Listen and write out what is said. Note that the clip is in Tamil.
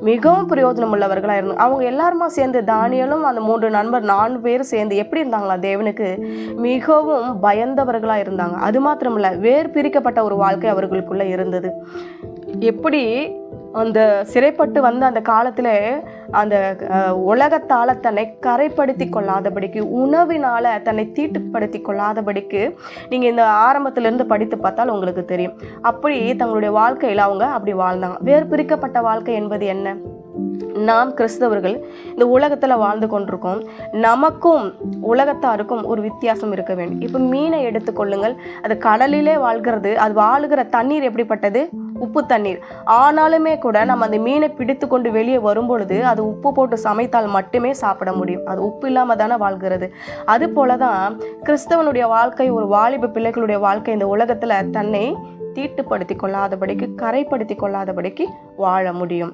மிகவும் பிரயோஜனம் உள்ளவர்களாக இருந்தாங்க அவங்க எல்லாருமா சேர்ந்து தானியலும் அந்த மூன்று நண்பர் நான்கு பேர் சேர்ந்து எப்படி இருந்தாங்களா? தேவனுக்கு மிகவும் பயந்தவர்களாக இருந்தாங்க. அது மாத்திரமில்ல வேர் பிரிக்கப்பட்ட ஒரு வாழ்க்கை அவர்களுக்குள்ள இருந்தது. எப்படி அந்த சிறைப்பட்டு வந்த அந்த காலத்தில் அந்த உலகத்தால் தன்னை கரைப்படுத்தி கொள்ளாதபடிக்கு உணவினால் தன்னை தீட்டுப்படுத்தி கொள்ளாதபடிக்கு நீங்கள் இந்த ஆரம்பத்திலேருந்து படித்து பார்த்தால் உங்களுக்கு தெரியும். அப்படி தங்களுடைய வாழ்க்கையில் அவங்க அப்படி வாழ்ந்தாங்க. வேறு பிரிக்கப்பட்ட வாழ்க்கை என்பது என்ன? நாம் கிறிஸ்தவர்கள் இந்த உலகத்தில் வாழ்ந்து கொண்டிருக்கோம். நமக்கும் உலகத்தாருக்கும் ஒரு வித்தியாசம் இருக்க வேண்டும். இப்போ மீனை எடுத்துக்கொள்ளுங்கள் அது கடலிலே வாழ்கிறது. அது வாழுகிற தண்ணீர் எப்படிப்பட்டது? உப்பு தண்ணீர். ஆனாலுமே கூட நம்ம அந்த மீனை பிடித்து கொண்டு வெளியே வரும்பொழுது அது உப்பு போட்டு சமைத்தால் மட்டுமே சாப்பிட முடியும். அது உப்பு இல்லாமல் தானே வாழ்கிறது. அது போல தான் கிறிஸ்தவனுடைய வாழ்க்கை ஒரு வாலிப பிள்ளைகளுடைய வாழ்க்கை இந்த உலகத்தில் தன்னை தீட்டுப்படுத்தி கொள்ளாதபடிக்கு கரைப்படுத்தி கொள்ளாதபடிக்கு வாழ முடியும்.